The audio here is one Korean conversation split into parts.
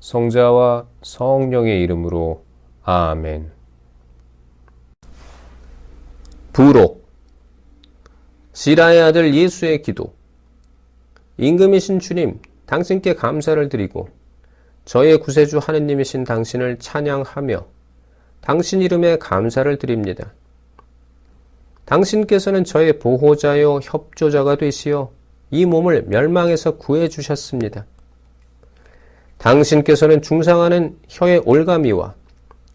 성자와 성령의 이름으로 아멘. 부록 시라의 아들 예수의 기도 임금이신 주님, 당신께 감사를 드리고 저의 구세주 하느님이신 당신을 찬양하며 당신 이름에 감사를 드립니다. 당신께서는 저의 보호자요 협조자가 되시어 이 몸을 멸망에서 구해 주셨습니다. 당신께서는 중상하는 혀의 올가미와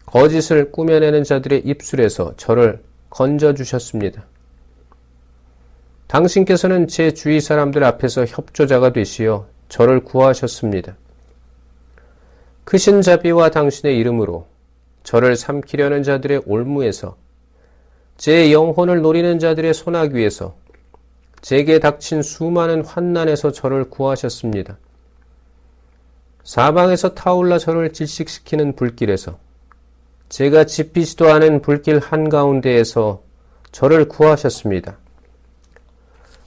거짓을 꾸며내는 자들의 입술에서 저를 건져 주셨습니다. 당신께서는 제 주위 사람들 앞에서 협조자가 되시어 저를 구하셨습니다. 크신 자비와 당신의 이름으로 저를 삼키려는 자들의 올무에서 제 영혼을 노리는 자들의 소나귀에서 제게 닥친 수많은 환난에서 저를 구하셨습니다. 사방에서 타올라 저를 질식시키는 불길에서 제가 짚히지도 않은 불길 한가운데에서 저를 구하셨습니다.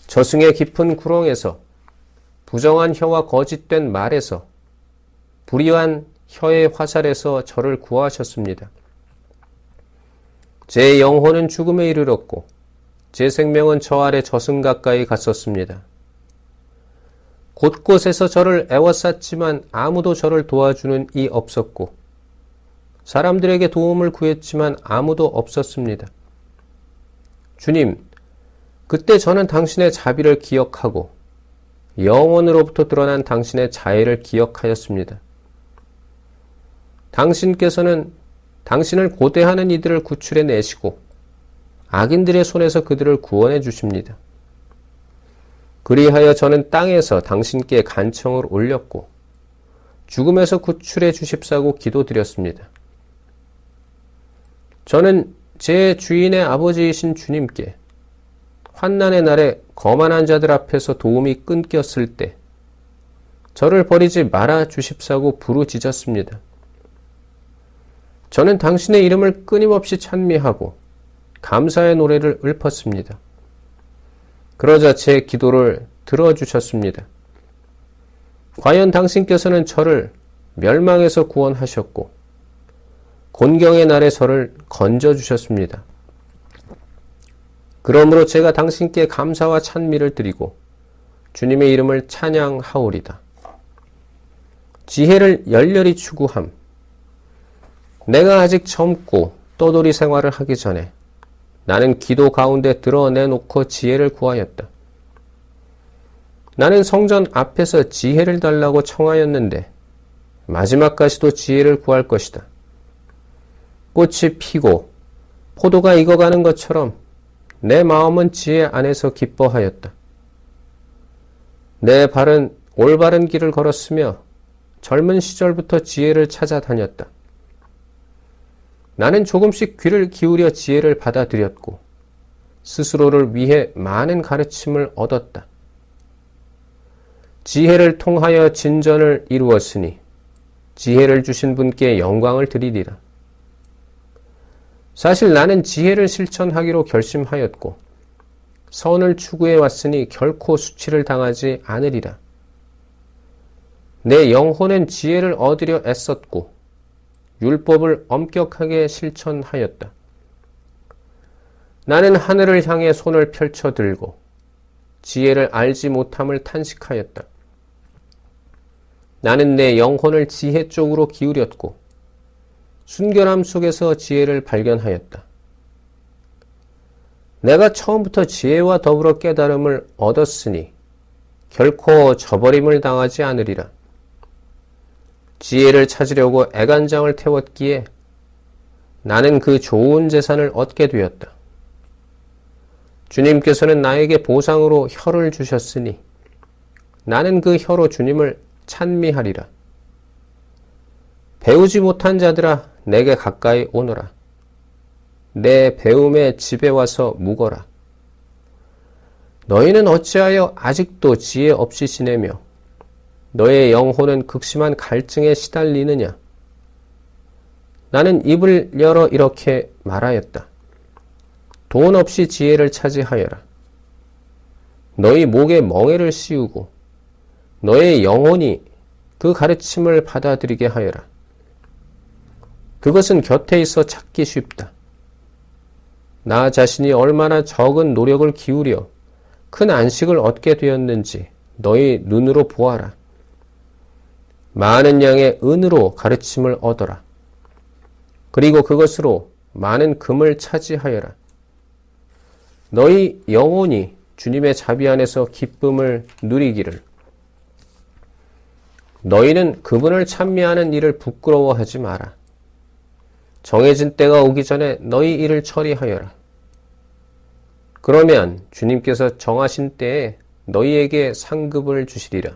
저승의 깊은 구렁에서 부정한 혀와 거짓된 말에서 불의한 혀의 화살에서 저를 구하셨습니다. 제 영혼은 죽음에 이르렀고 제 생명은 저 아래 저승 가까이 갔었습니다. 곳곳에서 저를 애워쌌지만 아무도 저를 도와주는 이 없었고 사람들에게 도움을 구했지만 아무도 없었습니다. 주님, 그때 저는 당신의 자비를 기억하고 영원으로부터 드러난 당신의 자애를 기억하였습니다. 당신께서는 당신을 고대하는 이들을 구출해 내시고 악인들의 손에서 그들을 구원해 주십니다. 그리하여 저는 땅에서 당신께 간청을 올렸고 죽음에서 구출해 주십사고 기도드렸습니다. 저는 제 주인의 아버지이신 주님께 환난의 날에 거만한 자들 앞에서 도움이 끊겼을 때 저를 버리지 말아 주십사고 부르짖었습니다. 저는 당신의 이름을 끊임없이 찬미하고 감사의 노래를 읊었습니다. 그러자 제 기도를 들어주셨습니다. 과연 당신께서는 저를 멸망에서 구원하셨고 곤경의 날에 저를 건져주셨습니다. 그러므로 제가 당신께 감사와 찬미를 드리고 주님의 이름을 찬양하오리다. 지혜를 열렬히 추구함. 내가 아직 젊고 떠돌이 생활을 하기 전에 나는 기도 가운데 드러내놓고 지혜를 구하였다. 나는 성전 앞에서 지혜를 달라고 청하였는데 마지막까지도 지혜를 구할 것이다. 꽃이 피고 포도가 익어가는 것처럼 내 마음은 지혜 안에서 기뻐하였다. 내 발은 올바른 길을 걸었으며 젊은 시절부터 지혜를 찾아다녔다. 나는 조금씩 귀를 기울여 지혜를 받아들였고 스스로를 위해 많은 가르침을 얻었다. 지혜를 통하여 진전을 이루었으니 지혜를 주신 분께 영광을 드리리라. 사실 나는 지혜를 실천하기로 결심하였고 선을 추구해 왔으니 결코 수치를 당하지 않으리라. 내 영혼은 지혜를 얻으려 애썼고 율법을 엄격하게 실천하였다. 나는 하늘을 향해 손을 펼쳐 들고 지혜를 알지 못함을 탄식하였다. 나는 내 영혼을 지혜 쪽으로 기울였고 순결함 속에서 지혜를 발견하였다. 내가 처음부터 지혜와 더불어 깨달음을 얻었으니 결코 저버림을 당하지 않으리라. 지혜를 찾으려고 애간장을 태웠기에 나는 그 좋은 재산을 얻게 되었다. 주님께서는 나에게 보상으로 혀를 주셨으니 나는 그 혀로 주님을 찬미하리라. 배우지 못한 자들아 내게 가까이 오너라. 내 배움의 집에 와서 묵어라. 너희는 어찌하여 아직도 지혜 없이 지내며 너의 영혼은 극심한 갈증에 시달리느냐? 나는 입을 열어 이렇게 말하였다. 돈 없이 지혜를 차지하여라. 너희 목에 멍에를 씌우고 너의 영혼이 그 가르침을 받아들이게 하여라. 그것은 곁에 있어 찾기 쉽다. 나 자신이 얼마나 적은 노력을 기울여 큰 안식을 얻게 되었는지 너희 눈으로 보아라. 많은 양의 은으로 가르침을 얻어라. 그리고 그것으로 많은 금을 차지하여라. 너희 영혼이 주님의 자비 안에서 기쁨을 누리기를. 너희는 그분을 찬미하는 일을 부끄러워하지 마라. 정해진 때가 오기 전에 너희 일을 처리하여라. 그러면 주님께서 정하신 때에 너희에게 상급을 주시리라.